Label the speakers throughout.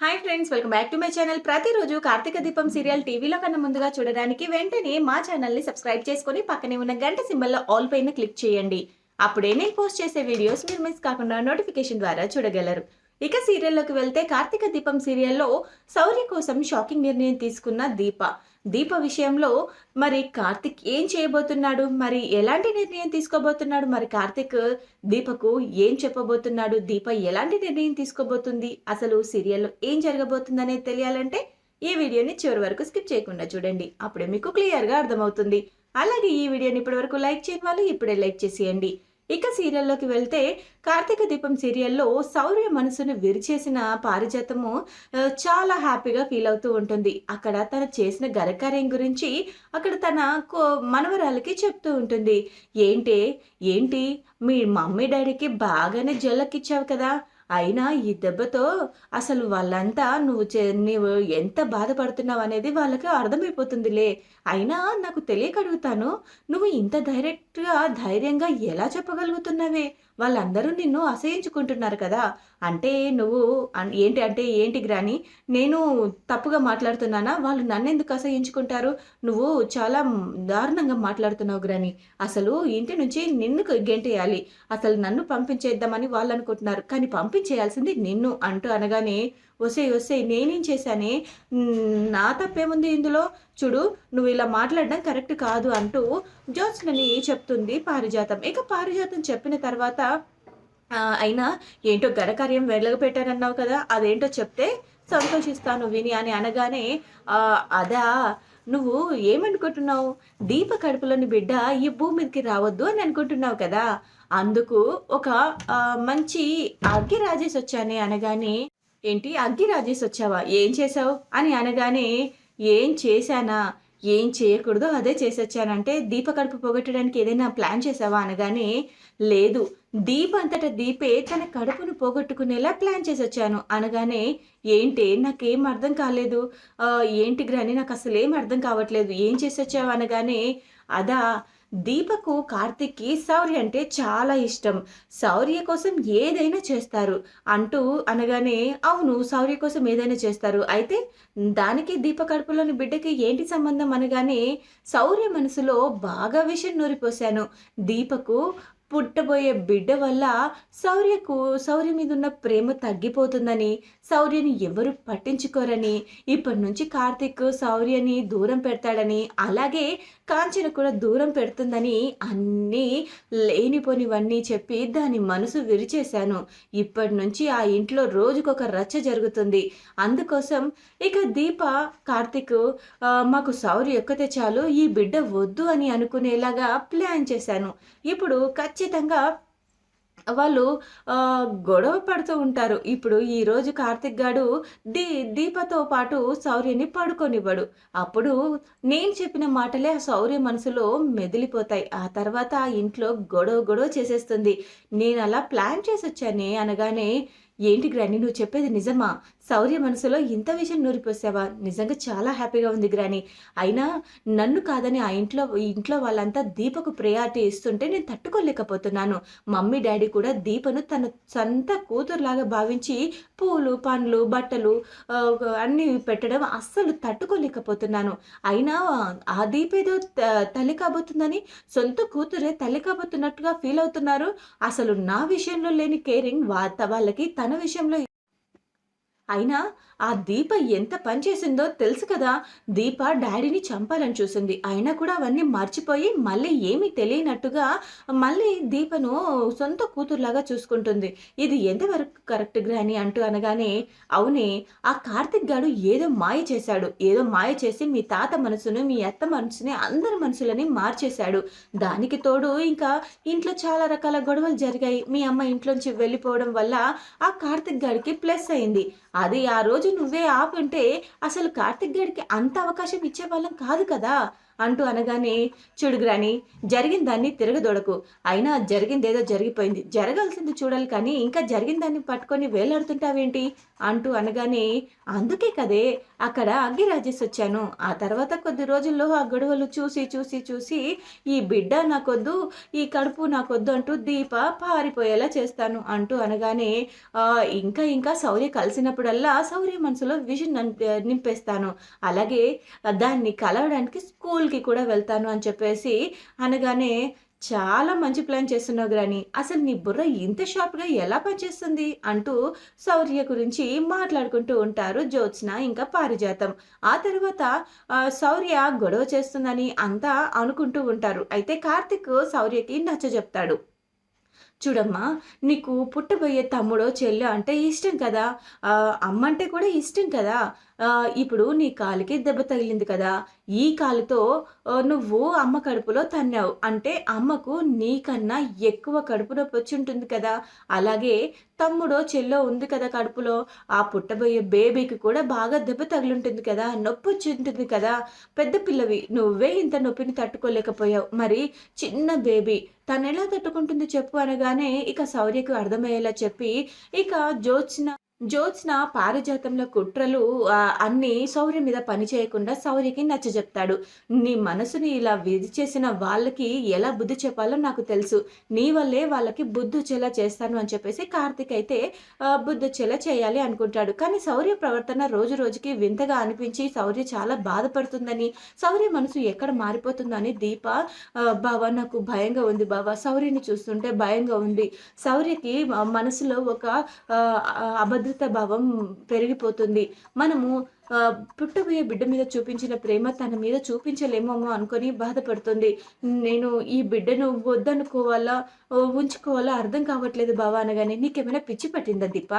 Speaker 1: Hi friends welcome back to my channel ప్రతిరోజు కార్తీక దీపం serial టీవీలో కన్నా ముందుగా చూడడానికి వెంటనే మా ఛానల్ని సబ్స్క్రైబ్ చేసుకొని పక్కనే ఉన్న గంట సింబల్లో ఆల్ పైన క్లిక్ చేయండి. అప్పుడే నేను పోస్ట్ చేసే వీడియోస్ మీరు మిస్ కాకుండా నోటిఫికేషన్ ద్వారా చూడగలరు. ఇక సీరియల్లోకి వెళ్తే కార్తీక దీపం సీరియల్లో శౌర్య కోసం షాకింగ్ నిర్ణయం తీసుకున్న దీప. దీప విషయంలో మరి కార్తిక్ ఏం చేయబోతున్నాడు? మరి ఎలాంటి నిర్ణయం తీసుకోబోతున్నాడు? మరి కార్తిక్ దీపకు ఏం చెప్పబోతున్నాడు? దీప ఎలాంటి నిర్ణయం తీసుకోబోతుంది? అసలు సీరియల్లో ఏం జరగబోతుంది అనేది తెలియాలంటే ఈ వీడియోని చివరి వరకు స్కిప్ చేయకుండా చూడండి. అప్పుడే మీకు క్లియర్గా అర్థమవుతుంది. అలాగే ఈ వీడియోని ఇప్పటి వరకు లైక్ చేయని వాళ్ళు ఇప్పుడే లైక్ చేసేయండి. ఇక సీరియల్లోకి వెళ్తే కార్తీక దీపం సీరియల్లో శౌర్య మనసును విరిచేసిన పారిజాతము చాలా హ్యాపీగా ఫీల్ అవుతూ ఉంటుంది. అక్కడ తను చేసిన గరకార్యం గురించి అక్కడ తన కో- మనవరాలకి చెప్తూ ఉంటుంది. ఏంటి ఏంటి? మీ మమ్మీ డాడీకి బాగానే జల్లకిచ్చావు కదా? అయినా ఈ దెబ్బతో అసలు వాళ్ళంతా నువ్వు చే- నీవు ఎంత బాధపడుతున్నావు అనేది వాళ్ళకి అర్థమైపోతుందిలే. అయినా నాకు తెలియక అడుగుతాను నువ్వు ఇంత డైరెక్ట్గా ధైర్యంగా ఎలా చెప్పగలుగుతున్నావే? వాళ్ళందరూ నిన్ను అసహించుకుంటున్నారు కదా. అంటే నువ్వు ఏంటి అంటే ఏంటి గ్రాని నేను తప్పుగా మాట్లాడుతున్నానా? వాళ్ళు నన్ను ఎందుకు అసహించుకుంటారు? నువ్వు చాలా దారుణంగా మాట్లాడుతున్నావు గ్రాని. అసలు ఇంటి నుంచి నిన్ను గెంటేయాలి. అసలు నన్ను పంపించేద్దామని వాళ్ళు అనుకుంటున్నారు కానీ పంపించేయాల్సింది నిన్ను అంటూ అనగానే వసే వసే నేనేం చేశానే? నా తప్పేముంది ఇందులో? చూడు నువ్వు ఇలా మాట్లాడడం కరెక్ట్ కాదు అంటూ జ్యోత్స్నని చెప్తుంది పారిజాతం. ఇక పారిజాతం చెప్పిన తర్వాత అయినా ఏంటో ఘనకార్యం వెళ్ళగపెట్టానన్నావు కదా అదేంటో చెప్తే సంతోషిస్తాను విని అని అనగానే అదా నువ్వు ఏమనుకుంటున్నావు? దీప కడుపులోని బిడ్డ ఈ భూమి మీదకి రావద్దు అని అనుకుంటున్నావు కదా. అందుకు ఒక మంచి అగ్గి రాజేసి వచ్చానే అనగానే ఏంటి అగ్గి రాజేసి వచ్చావా? ఏం చేసావు? అని అనగానే ఏం చేశానా? ఏం చేయకూడదో అదే చేసొచ్చానంటే దీప కడుపు పోగొట్టడానికి ఏదైనా ప్లాన్ చేసావా అనగానే లేదు. దీప అంతటా దీపే తన కడుపును పోగొట్టుకునేలా ప్లాన్ చేసి వచ్చాను అనగానే ఏంటి నాకేం అర్థం కాలేదు. ఏంటి గ్రాని నాకు అసలు ఏం అర్థం కావట్లేదు. ఏం చేసొచ్చావు అనగానే అదా దీపకు కార్తిక్కి శౌర్య అంటే చాలా ఇష్టం. శౌర్య కోసం ఏదైనా చేస్తారు. అంటూ అనగానే అవును శౌర్య కోసం ఏదైనా చేస్తారు. అయితే దానికి దీప కడుపులోని బిడ్డకి ఏంటి సంబంధం అనగానే శౌర్య మనసులో బాగా విషయం నూరిపోశాను. దీపకు పుట్టబోయే బిడ్డ వల్ల శౌర్యకు శౌర్య మీద ఉన్న ప్రేమ తగ్గిపోతుందని శౌర్యని ఎవరు పట్టించుకోరని ఇప్పటి నుంచి కార్తిక్ శౌర్యని దూరం పెడతాడని అలాగే కాంచన కూడా దూరం పెడుతుందని అన్నీ లేనిపోనివన్నీ చెప్పి దాని మనసు విరిచేశాను. ఇప్పటి నుంచి ఆ ఇంట్లో రోజుకొక రచ్చ జరుగుతుంది. అందుకోసం ఇక దీప కార్తిక్ మాకు శౌర్య ఎక్కతే చాలు ఈ బిడ్డ వద్దు అని అనుకునేలాగా ప్లాన్ చేశాను. ఇప్పుడు ఖచ్చితంగా ఖచ్చితంగా వాళ్ళు గొడవ పడుతూ ఉంటారు. ఇప్పుడు ఈరోజు కార్తిక్ గాడు దీ దీపతో పాటు శౌర్యని పడుకోనివ్వడు. అప్పుడు నేను చెప్పిన మాటలే ఆ శౌర్య మనసులో మెదిలిపోతాయి. ఆ తర్వాత ఆ ఇంట్లో గొడవ గొడవ చేసేస్తుంది. నేను అలా ప్లాన్ చేసి వచ్చానే అనగానే ఏంటి గ్రాని నువ్వు చెప్పేది నిజమా? శౌర్య మనసులో ఇంత విషయం నూరిపోసావా? నిజంగా చాలా హ్యాపీగా ఉంది గ్రాని. అయినా నన్ను కాదని ఆ ఇంట్లో ఇంట్లో వాళ్ళంతా దీపకు ప్రయారిటీ ఇస్తుంటే నేను తట్టుకోలేకపోతున్నాను. మమ్మీ డాడీ కూడా దీపను తన సొంత కూతురులాగా భావించి పూలు పండ్లు బట్టలు అన్నీ పెట్టడం అస్సలు తట్టుకోలేకపోతున్నాను. అయినా ఆ దీపేదో త- తల్లి కాబోతుందని సొంత కూతురే తల్లి కాబోతున్నట్టుగా ఫీల్ అవుతున్నారు. అసలు నా విషయంలో లేని కేరింగ్ వా వాళ్ళకి తన విషయంలో అయినా ఆ దీప ఎంత పని చేసిందో తెలుసు కదా. దీప డాడీని చంపాలని చూసింది. అయినా కూడా అవన్నీ మర్చిపోయి మళ్ళీ ఏమీ తెలియనట్టుగా మళ్ళీ దీపను సొంత కూతురులాగా చూసుకుంటుంది. ఇది ఎంతవరకు కరెక్ట్ గ్రాని అంటూ అనగానే అవునే ఆ కార్తిక్ గాడు ఏదో మాయ చేశాడు. ఏదో మాయ చేసి మీ తాత మనసును మీ అత్త మనసుని అందరి మనసులని మార్చేశాడు. దానికి తోడు ఇంకా ఇంట్లో చాలా రకాల గొడవలు జరిగాయి. మీ అమ్మ ఇంట్లోంచి వెళ్ళిపోవడం వల్ల ఆ కార్తిక్ గాడికి ప్లస్ అయింది. అది ఆ రోజు నువ్వే ఆపుంటే అసలు కార్తిక్ గడికి అంత అవకాశం ఇచ్చేవాళ్ళం కాదు కదా అంటూ అనగానే చూడు గ్రాని జరిగిన దాన్ని తిరగదొడకు. అయినా జరిగిందేదో జరిగిపోయింది. జరగాల్సింది చూడాలి కానీ ఇంకా జరిగిన దాన్ని పట్టుకొని వేలాడుతుంటావేంటి? అంటూ అనగానే అందుకే కదే. అక్కడ అగ్గి రాజేసి వచ్చాను. ఆ తర్వాత కొద్ది రోజుల్లో ఆ గొడవలు చూసి చూసి చూసి ఈ బిడ్డ నాకొద్దు ఈ కడుపు నాకొద్దు అంటూ దీప పారిపోయేలా చేస్తాను అంటూ అనగానే ఇంకా ఇంకా శౌర్య కలిసినప్పుడల్లా శౌర్య మనసులో విజన్ నింపేస్తాను. అలాగే దాన్ని కలవడానికి స్కూల్కి కూడా వెళ్తాను అని చెప్పేసి అనగానే చాలా మంచి ప్లాన్ చేస్తున్నావు గ్రాని. అసలు నీ బుర్ర ఇంత షార్ప్గా ఎలా పనిచేస్తుంది? అంటూ శౌర్య గురించి మాట్లాడుకుంటూ ఉంటారు జ్యోత్స్న ఇంకా పారిజాతం. ఆ తర్వాత శౌర్య గొడవ చేస్తుందని అంతా అనుకుంటూ ఉంటారు. అయితే కార్తిక్ శౌర్యకి నచ్చ చెప్తాడు. చూడమ్మా నీకు పుట్టబోయే తమ్ముడో చెల్లి అంటే ఇష్టం కదా? అమ్మంటే అమ్మ అంటే కూడా ఇష్టం కదా? ఇప్పుడు నీ కాలికి దెబ్బ తగిలింది కదా ఈ కాలుతో నువ్వు అమ్మ కడుపులో తన్నావు. అంటే అమ్మకు నీకన్నా ఎక్కువ కడుపు నొప్పి వచ్చి ఉంటుంది కదా. అలాగే తమ్ముడో చెల్లో ఉంది కదా కడుపులో. ఆ పుట్టబోయే బేబీకి కూడా బాగా దెబ్బ తగులుంటుంది కదా నొప్పి వచ్చి ఉంటుంది కదా. పెద్ద పిల్లవి నువ్వే ఇంత నొప్పిని తట్టుకోలేకపోయావు. మరి చిన్న బేబీ తను ఎలా తట్టుకుంటుంది చెప్పు అనగానే ఇక శౌర్యకు అర్థమయ్యేలా చెప్పి ఇక జోత్స్న జ్యోత్స్న పారిజాతంలో కుట్రలు అన్నీ అన్ని శౌర్య మీద పని చేయకుండా శౌర్యకి నచ్చజెప్తాడు నీ మనసుని ఇలా విధి చేసిన వాళ్ళకి ఎలా బుద్ధి చెప్పాలో నాకు తెలుసు. నీ వల్లే వాళ్ళకి బుద్ధి వచ్చేలా చేస్తాను అని చెప్పేసి కార్తిక్ అయితే బుద్ధి వచ్చేలా చేయాలి అనుకుంటాడు. కానీ శౌర్య ప్రవర్తన రోజు రోజుకి వింతగా అనిపించి శౌర్య చాలా బాధపడుతుందని శౌర్య మనసు ఎక్కడ మారిపోతుందని దీప బావా నాకు భయంగా ఉంది బావా. శౌర్యని చూస్తుంటే భయంగా ఉంది. శౌర్యకి మనసులో ఒక అబద్ధ ఆ, భావం పెరిగిపోతుంది. మనము పుట్టబోయే బిడ్డ మీద చూపించిన ప్రేమ తన మీద చూపించలేమో అనుకొని బాధపడుతుంది. నేను ఈ బిడ్డను వద్దనుకోవాలా ఉంచుకోవాలా అర్థం కావట్లేదు బావా అనగానే నీకేమైనా పిచ్చి పట్టిందా దీప?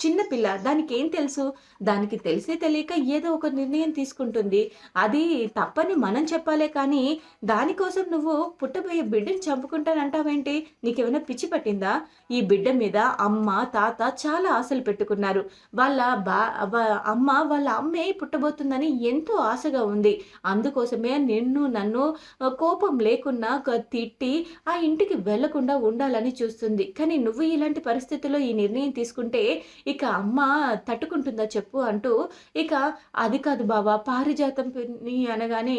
Speaker 1: చిన్నపిల్ల దానికి ఏం తెలుసు? దానికి తెలిసే తెలియక ఏదో ఒక నిర్ణయం తీసుకుంటుంది. అది తప్పని మనం చెప్పాలే కానీ దానికోసం నువ్వు పుట్టబోయే బిడ్డని చంపుకుంటానంటావేంటి? నీకేమైనా పిచ్చి పట్టిందా? ఈ బిడ్డ మీద అమ్మ తాత చాలా ఆశలు పెట్టుకున్నారు. వాళ్ళ బా అమ్మ వాళ్ళ అమ్మే పుట్టబోతుందని ఎంతో ఆశగా ఉంది. అందుకోసమే నిన్ను నన్ను కోపం లేకున్నా తిట్టి ఆ ఇంటికి వెళ్ళకుండా ఉండాలని చూస్తుంది. కానీ నువ్వు ఇలాంటి పరిస్థితుల్లో ఈ నిర్ణయం తీసుకుంటే ఇక అమ్మ తట్టుకుంటుందా చెప్పు అంటూ ఇక అది కాదు బాబా పారిజాతం పిన్ని అనగానే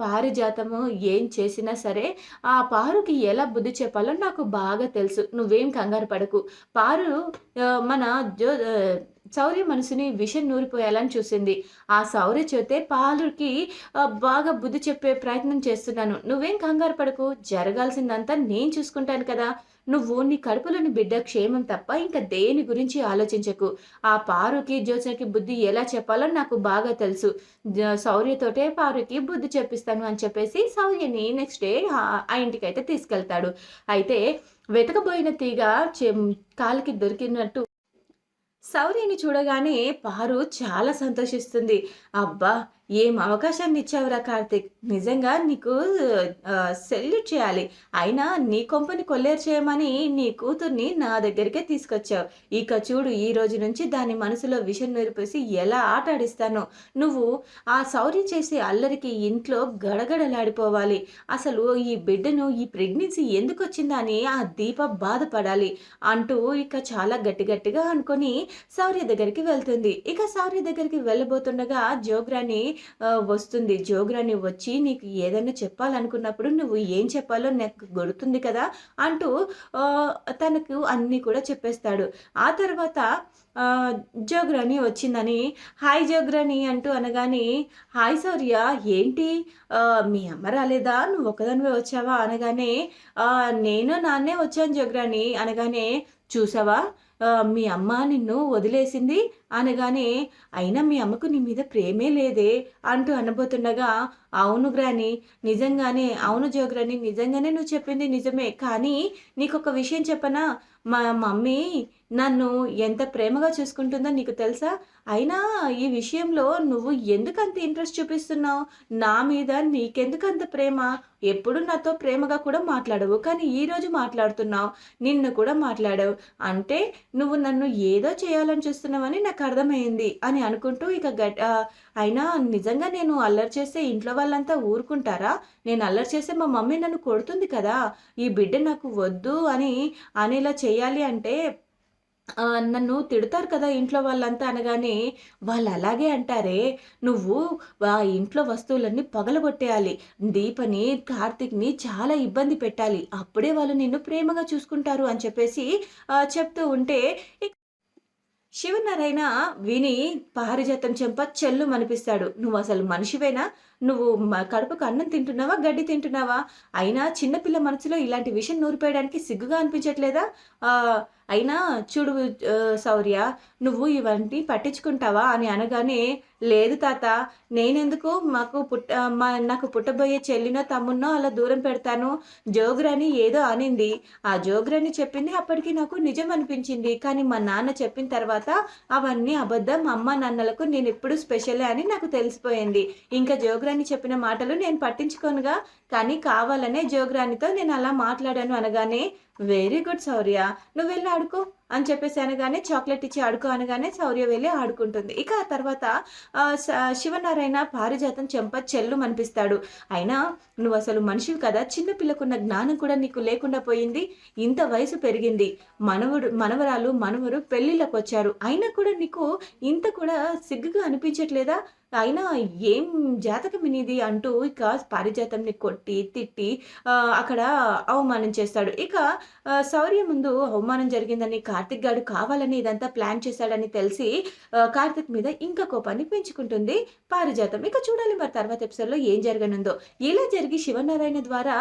Speaker 1: పారిజాతము ఏం చేసినా సరే ఆ పారుకి ఎలా బుద్ధి చెప్పాలో నాకు బాగా తెలుసు. నువ్వేం కంగారు పడకు. పారు మన జో ఆ, శౌర్య మనసుని విషం నూరిపోయాలని చూసింది. ఆ శౌర్య చేతే పాలుకి బాగా బుద్ధి చెప్పే ప్రయత్నం చేస్తున్నాను. నువ్వేం కంగారు పడకు. జరగాల్సిందంతా నేను చూసుకుంటాను కదా. నువ్వు నీ కడుపులోని బిడ్డ క్షేమం తప్ప ఇంకా దేని గురించి ఆలోచించకు. ఆ పారుకి జ్యోత్స్నకి బుద్ధి ఎలా చెప్పాలో నాకు బాగా తెలుసు. శౌర్యతోటే పారుకి బుద్ధి చెప్పిస్తాను అని చెప్పేసి శౌర్యని నెక్స్ట్ డే ఆ- ఇంటికి అయితే తీసుకెళ్తాడు. అయితే వెతకబోయిన తీగ చె కాలికి దొరికినట్టు శౌర్యని చూడగానే పారు చాలా సంతోషిస్తుంది. అబ్బా ఏం అవకాశాన్ని ఇచ్చావురా కార్తిక్? నిజంగా నీకు సెల్యూట్ చేయాలి. అయినా నీ కొంపని కొల్లేరు చేయమని నీ కూతుర్ని నా దగ్గరికే తీసుకొచ్చావు. ఇక చూడు ఈ రోజు నుంచి దాని మనసులో విషం నిరిపేసి ఎలా ఆట ఆడిస్తానో. నువ్వు ఆ శౌర్యం చేసే అల్లరికి ఇంట్లో గడగడలాడిపోవాలి. అసలు ఈ బిడ్డను ఈ ప్రెగ్నెన్సీ ఎందుకు వచ్చిందని ఆ దీప బాధపడాలి అంటూ ఇక చాలా గట్టి గట్టిగా అనుకొని శౌర్య దగ్గరికి వెళ్తుంది. ఇక సౌర్య దగ్గరికి వెళ్ళబోతుండగా జోగ్రాని వస్తుంది. జోగ్రాని వచ్చి నీకు ఏదైనా చెప్పాలనుకున్నప్పుడు నువ్వు ఏం చెప్పాలో నాకు గుర్తుంది కదా అంటూ తనకు అన్నీ కూడా చెప్పేస్తాడు. ఆ తర్వాత ఆ, జోగ్రాని వచ్చిందని హాయ్ జోగ్రాని అంటూ అనగానే హాయ్ సౌర్య ఏంటి? మీ అమ్మ రాలేదా? నువ్వు ఒకదానివే వచ్చావా? అనగానే నేను నాన్నే వచ్చాను జోగ్రాని అనగానే చూసావా? మీ అమ్మ నిన్ను వదిలేసింది. అనగానే అయినా మీ అమ్మకు నీ మీద ప్రేమే లేదే అంటూ అనబోతుండగా అవును గ్రాని నిజంగానే అవును జోగ్రాని నిజంగానే నువ్వు చెప్పింది నిజమే. కానీ నీకు ఒక విషయం చెప్పనా? మా మమ్మీ నన్ను ఎంత ప్రేమగా చూసుకుంటుందో నీకు తెలుసా? అయినా ఈ విషయంలో నువ్వు ఎందుకు అంత ఇంట్రెస్ట్ చూపిస్తున్నావు? నా మీద నీకెందుకు అంత ప్రేమ? ఎప్పుడు నాతో ప్రేమగా కూడా మాట్లాడవు. కానీ ఈరోజు మాట్లాడుతున్నావు. నిన్ను కూడా మాట్లాడావు. అంటే నువ్వు నన్ను ఏదో చేయాలని చూస్తున్నావని నాకు అర్థమైంది అని అనుకుంటూ ఇక గట్ అయినా నిజంగా నేను అల్లరి చేస్తే ఇంట్లో వాళ్ళంతా ఊరుకుంటారా? నేను అల్లరి చేస్తే మా మమ్మీ నన్ను కొడుతుంది కదా? ఈ బిడ్డ నాకు వద్దు అని అనేలా చేయాలి అంటే నన్ను తిడతారు కదా ఇంట్లో వాళ్ళంతా అనగానే వాళ్ళు అలాగే అంటారే నువ్వు ఆ ఇంట్లో వస్తువులన్నీ పగలగొట్టేయాలి. దీపని కార్తిక్ని చాలా ఇబ్బంది పెట్టాలి. అప్పుడే వాళ్ళు నిన్ను ప్రేమగా చూసుకుంటారు అని చెప్పేసి చెప్తూ ఉంటే శివనారాయణ విని పారిజాతం చెంప చెల్లు మనిపిస్తాడు నువ్వు అసలు మనిషివేనా? నువ్వు కడుపుకు అన్నం తింటున్నావా గడ్డి తింటున్నావా? అయినా చిన్నపిల్ల మనసులో ఇలాంటి విషయం నూరిపోయడానికి సిగ్గుగా అనిపించట్లేదా? అయినా చూడు సౌర్య నువ్వు ఇవన్నీ పట్టించుకుంటావా అని అనగానే లేదు తాత నేనెందుకు మాకు పుట్ట మా నాకు పుట్టబోయే చెల్లినో తమ్మున్నో అలా దూరం పెడతాను. జోగురాని ఏదో అనింది. ఆ జోగురాని చెప్పింది అప్పటికి నాకు నిజం అనిపించింది. కానీ మా నాన్న చెప్పిన తర్వాత అవన్నీ అబద్ధం అమ్మ నాన్నలకు నేను ఎప్పుడు స్పెషలే అని నాకు తెలిసిపోయింది. ఇంకా జోగురాని చెప్పిన మాటలు నేను పట్టించుకోనుగా. కానీ కావాలనే జోగ్రానితో నేను అలా మాట్లాడాను అనగానే వెరీ గుడ్ శౌర్య నువ్వు వెళ్ళి ఆడుకో అని చెప్పేసి అనగానే చాక్లెట్ ఇచ్చి ఆడుకో అనగానే శౌర్య వెళ్ళి ఆడుకుంటుంది. ఇక ఆ తర్వాత శివనారాయణ పారిజాతం చెంప చెల్లు అనిపిస్తాడు అయినా నువ్వు అసలు మనిషివి కదా చిన్న పిల్లకున్న జ్ఞానం కూడా నీకు లేకుండా పోయింది. ఇంత వయసు పెరిగింది. మనవుడు మనవరాలు మనవరు పెళ్ళిళ్ళకు వచ్చారు అయినా కూడా నీకు ఇంత కూడా సిగ్గుగా అనిపించట్లేదా? అయినా ఏం జాతకం ఇనిది అంటూ ఇక పారిజాతంని కొట్టి తిట్టి అక్కడ అవమానం చేస్తాడు. ఇక శౌర్య ముందు అవమానం జరిగిందని కార్తిక్ గాడు కావాలని ఇదంతా ప్లాన్ చేశాడని తెలిసి కార్తిక్ మీద ఇంకా కోపాన్ని పెంచుకుంటుంది. పారిజాతం. ఇక చూడాలి మరి తర్వాత ఎపిసోడ్లో ఏం జరగనుందో. ఇలా జరిగి శివనారాయణ ద్వారా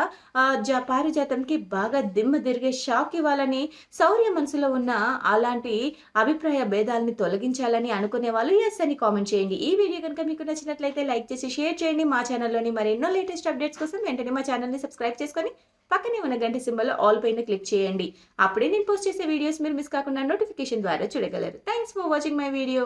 Speaker 1: పారిజాతంకి బాగా దిమ్మ తిరిగే షాక్ ఇవ్వాలని శౌర్య మనసులో ఉన్న అలాంటి అభిప్రాయ భేదాలని తొలగించాలని అనుకునే వాళ్ళు ఎస్ అని కామెంట్ చేయండి. ఈ వీడియో కనుక మీకు నచ్చినట్లయితే లైక్ చేసి షేర్ చేయండి. మా ఛానల్లోని మరెన్నో లేటెస్ట్ అప్డేట్స్ కోసం వెంటనే మా ఛానల్ని సబ్స్క్రైబ్ చేసుకొని పక్కనే ఉన్న గంట సింబల్ ఆల్ పైన క్లిక్ చేయండి. అప్పుడే నేను పోస్ట్ చేసే వీడియోస్ మీరు మిస్ కాకుండా నోటిఫికేషన్ ద్వారా చూడగలరు. Thanks for watching my video